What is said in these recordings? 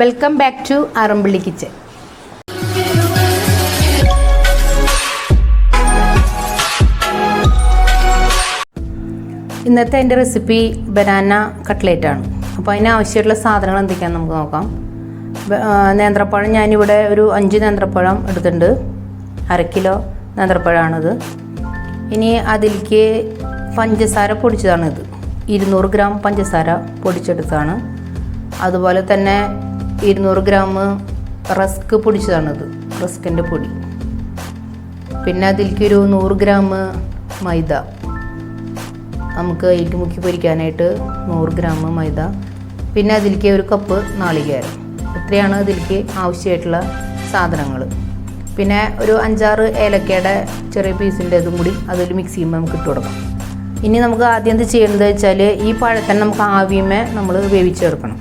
Welcome back to Arampilly kitchen ഇന്നത്തെ എന്റെ recipe banana cutlet ആണ്. അപ്പോൾ അതിന് ആവശ്യമായിട്ടുള്ള സാധനങ്ങൾ എന്തൊക്കെയാണെന്ന് നമുക്ക് നോക്കാം. നേന്ത്രപ്പഴം ഞാനിവിടെ ഒരു അഞ്ച് നേന്ത്രപ്പഴം എടുത്തിട്ടുണ്ട്. അര കിലോ നേന്ത്രപ്പഴമാണിത് ഇനി അതിലേക്ക് പഞ്ചസാര പൊടിച്ചതാണിത്. ഇരുന്നൂറ് ഗ്രാം പഞ്ചസാര പൊടിച്ചെടുത്താണ് അതുപോലെ തന്നെ ഇരുന്നൂറ് ഗ്രാം റസ്ക് പൊടിച്ചതാണത് റസ്കിന്റെ പൊടി. പിന്നെ അതിലേക്ക് ഒരു നൂറ് ഗ്രാം മൈദ. നമുക്ക് അതിലേക്ക് മുക്കി പൊരിക്കാനായിട്ട് നൂറ് ഗ്രാം മൈദ. പിന്നെ അതിലേക്ക് ഒരു കപ്പ് നാളികേരം. ഇത്രയാണ് അതിലേക്ക് ആവശ്യമായിട്ടുള്ള സാധനങ്ങൾ പിന്നെ ഒരു അഞ്ചാറ് ഏലക്കയുടെ ചെറിയ പീസിന്റെ ഇതും കൂടി അതിൽ മിക്സ് ചെയ്യുമ്പോൾ നമുക്ക് ഇട്ട് കൊടുക്കാം. ഇനി നമുക്ക് ആദ്യം എന്ത് ചെയ്യേണ്ടത് വെച്ചാൽ ഈ പഴത്തന്നെ നമുക്ക് ആവിയമേ നമ്മൾ വേവിച്ചെടുക്കണം.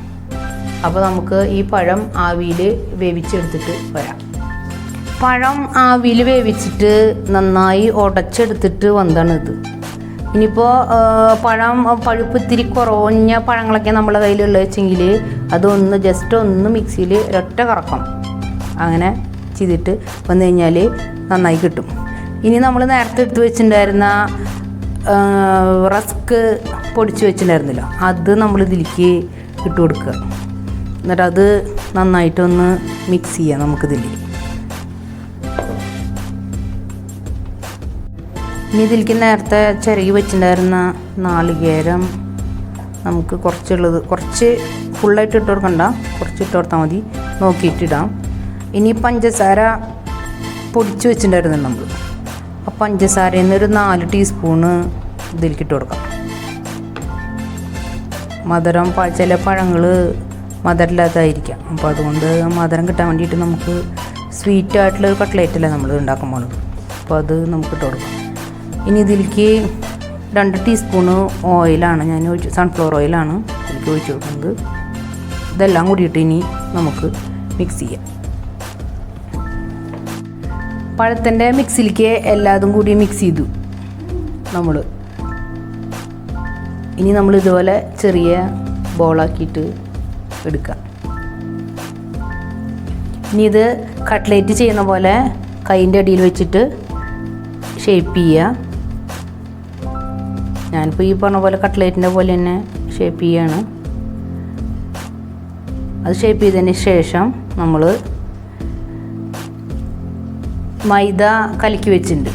അപ്പോൾ നമുക്ക് ഈ പഴം ആവിയിൽ വേവിച്ചെടുത്തിട്ട് വരാം. പഴം ആവിയിൽ വേവിച്ചിട്ട് നന്നായി ഉടച്ചെടുത്തിട്ട് വന്നതാണ് ഇത്. ഇനിയിപ്പോൾ പഴം പഴുപ്പ് ഇത്തിരി കുറഞ്ഞ പഴങ്ങളൊക്കെ നമ്മളെ കയ്യിലുള്ള വെച്ചെങ്കിൽ അതൊന്ന് ജസ്റ്റ് ഒന്ന് മിക്സിയിൽ ഒറ്റ കറക്കം അങ്ങനെ ചെയ്തിട്ട് വന്നു കഴിഞ്ഞാൽ നന്നായി കിട്ടും. ഇനി നമ്മൾ നേരത്തെ എടുത്ത് വെച്ചിട്ടുണ്ടായിരുന്ന റസ്ക് പൊടിച്ച് വെച്ചിട്ടുണ്ടായിരുന്നല്ലോ അത് നമ്മൾ ഇതിലേക്ക് ഇട്ട് കൊടുക്കുക. എന്നിട്ട് അത് നന്നായിട്ടൊന്ന് മിക്സ് ചെയ്യാം നമുക്കിതിൽ. ഇനി ഇതിലേക്ക് നേരത്തെ ചിരകി വെച്ചിട്ടുണ്ടായിരുന്ന നാളികേരം നമുക്ക് കുറച്ചുള്ളത് കുറച്ച് ഫുള്ളായിട്ട് ഇട്ട് കൊടുക്കണ്ട കുറച്ച് ഇട്ട് കൊടുത്താൽ മതി. നോക്കിയിട്ടിടാം ഇനി പഞ്ചസാര പൊടിച്ച് വെച്ചിട്ടുണ്ടായിരുന്നു നമ്മൾ ആ പഞ്ചസാരയിൽ നിന്ന് ഒരു നാല് ടീസ്പൂണ് ഇതിലേക്ക് ഇട്ട് കൊടുക്കാം. മധുരം ചില പഴങ്ങൾ മധുരമില്ലാത്തതായിരിക്കാം അപ്പോൾ അതുകൊണ്ട് മധുരം കിട്ടാൻ വേണ്ടിയിട്ട് നമുക്ക് സ്വീറ്റ് ആയിട്ടുള്ള ഒരു കട്ട്ലേറ്റ് അല്ലേ നമ്മൾ ഉണ്ടാക്കാൻ പോകുന്നത് അപ്പോൾ അത് നമുക്ക് ഇട്ട് കൊടുക്കാം. ഇനി ഇതിലേക്ക് രണ്ട് ടീസ്പൂണ് ഓയിലാണ് ഞാൻ ഒഴിച്ച് സൺഫ്ലവർ ഓയിലാണ് ഇതിലേക്ക് ഒഴിച്ച് കൊടുക്കുന്നത്. ഇതെല്ലാം കൂടിയിട്ട് ഇനി നമുക്ക് മിക്സ് ചെയ്യാം. പഴത്തിന്റെ മിക്സിലേക്ക് എല്ലാതും കൂടി മിക്സ് ചെയ്തു നമ്മൾ ഇനി നമ്മൾ ഇതുപോലെ ചെറിയ ബോളാക്കിയിട്ട് എടുക്കാം ഇനി ഇത് കട്ട്ലേറ്റ് ചെയ്യുന്ന പോലെ കൈന്റെ അടിയിൽ വെച്ചിട്ട് ഷേപ്പ് ചെയ്യുക. ഞാനിപ്പോൾ ഈ പറഞ്ഞ പോലെ കട്ട്ലേറ്റിന്റെ പോലെ തന്നെ ഷേപ്പ് ചെയ്യാണ്. അത് ഷേപ്പ് ചെയ്തതിന് ശേഷം നമ്മൾ മൈദ കലക്കി വെച്ചിട്ടുണ്ട്.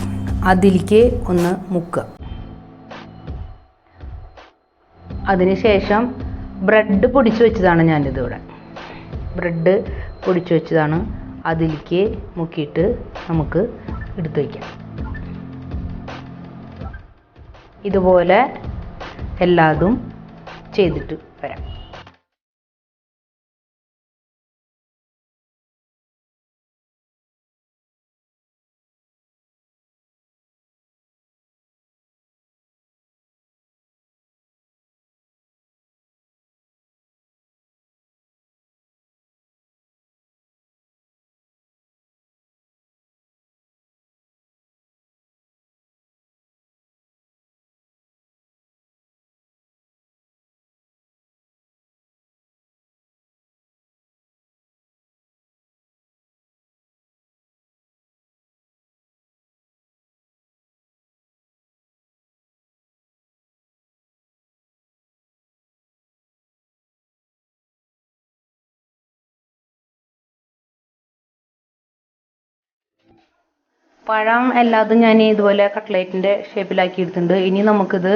അതിലേക്ക് ഒന്ന് മുക്കുക. അതിനുശേഷം ബ്രെഡ് പൊടിച്ച് വെച്ചതാണ് ഞാനിതിവിടെ. ബ്രെഡ് പൊടിച്ച് വെച്ചതാണ്. അതിലേക്ക് മുക്കിയിട്ട് നമുക്ക് എടുത്ത് വയ്ക്കാം ഇതുപോലെ എല്ലാതും ചെയ്തിട്ട് വരാം. പഴം എല്ലാതും ഞാൻ ഇതുപോലെ കട്ട്ലേറ്റിന്റെ ഷേപ്പിലാക്കി എടുത്തിട്ടുണ്ട് ഇനി നമുക്കിത്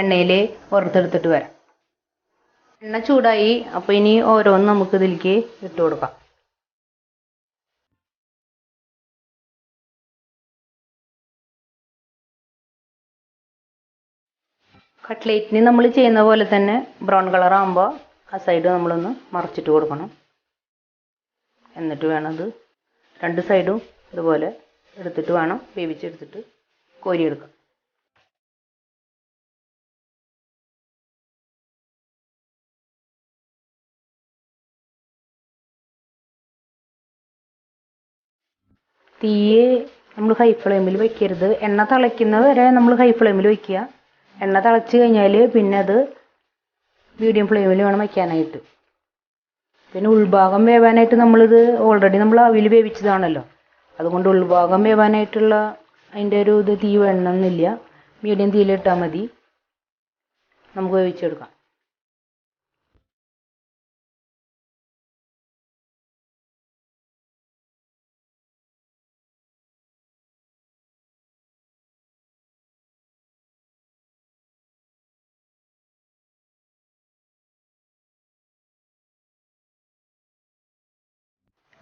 എണ്ണയിൽ വറുത്തെടുത്തിട്ട് വരാം. എണ്ണ ചൂടായി. അപ്പോൾ ഇനി ഓരോന്ന് നമുക്ക് ഇതിലേക്ക് ഇട്ട് കൊടുക്കാം. കട്ട്ലേറ്റിന് നമ്മൾ ചെയ്യുന്ന പോലെ തന്നെ ബ്രൗൺ കളർ ആകുമ്പോൾ ആ സൈഡ് നമ്മളൊന്ന് മറിച്ചിട്ട് കൊടുക്കണം. എന്നിട്ട് വേണം അത് രണ്ട് സൈഡും ഇതുപോലെ എടുത്തിട്ട് വേണം വേവിച്ചെടുത്തിട്ട് കോരിയെടുക്കാം. തീയെ നമ്മൾ ഹൈ ഫ്ലെയിമിൽ വെക്കരുത്. എണ്ണ തിളയ്ക്കുന്നത് വരെ നമ്മൾ ഹൈ ഫ്ലെയിമിൽ വെക്കുക. എണ്ണ തിളച്ച് കഴിഞ്ഞാൽ പിന്നെ അത് മീഡിയം ഫ്ലെയിമിൽ വേണം വയ്ക്കാനായിട്ട് പിന്നെ ഉൾഭാഗം വേവാനായിട്ട് നമ്മളിത് ഓൾറെഡി നമ്മൾ അവിൽ വേവിച്ചതാണല്ലോ. അതുകൊണ്ട് ഉൾഭാഗം വേവാനായിട്ടുള്ള അതിന്റെ ഒരു ഇത് തീ വേണമെന്നില്ല. മീഡിയം തീയിലിട്ടാൽ മതി. നമുക്ക് വേവിച്ചെടുക്കാം.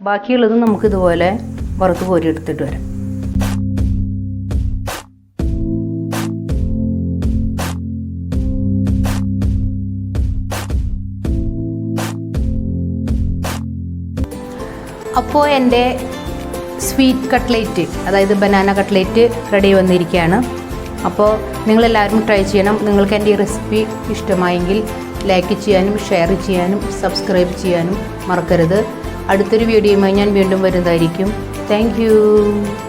ബാക്കിയുള്ളത് നമുക്ക് വറുത്ത് കോരി എടുത്തിട്ട് വരാം. അപ്പോൾ എന്റെ സ്വീറ്റ് കട്ട്ലേറ്റ് അതായത് ബനാന കട്ട്ലേറ്റ് റെഡി വന്നിരിക്കുകയാണ്. അപ്പോൾ നിങ്ങളെല്ലാവരും ട്രൈ ചെയ്യണം. നിങ്ങൾക്ക് എന്റെ ഈ റെസിപ്പി ഇഷ്ടമായെങ്കിൽ ലൈക്ക് ചെയ്യാനും ഷെയർ ചെയ്യാനും സബ്സ്ക്രൈബ് ചെയ്യാനും മറക്കരുത്. അടുത്തൊരു വീഡിയോയുമായി ഞാൻ വീണ്ടും വരുന്നതായിരിക്കും. Thank you.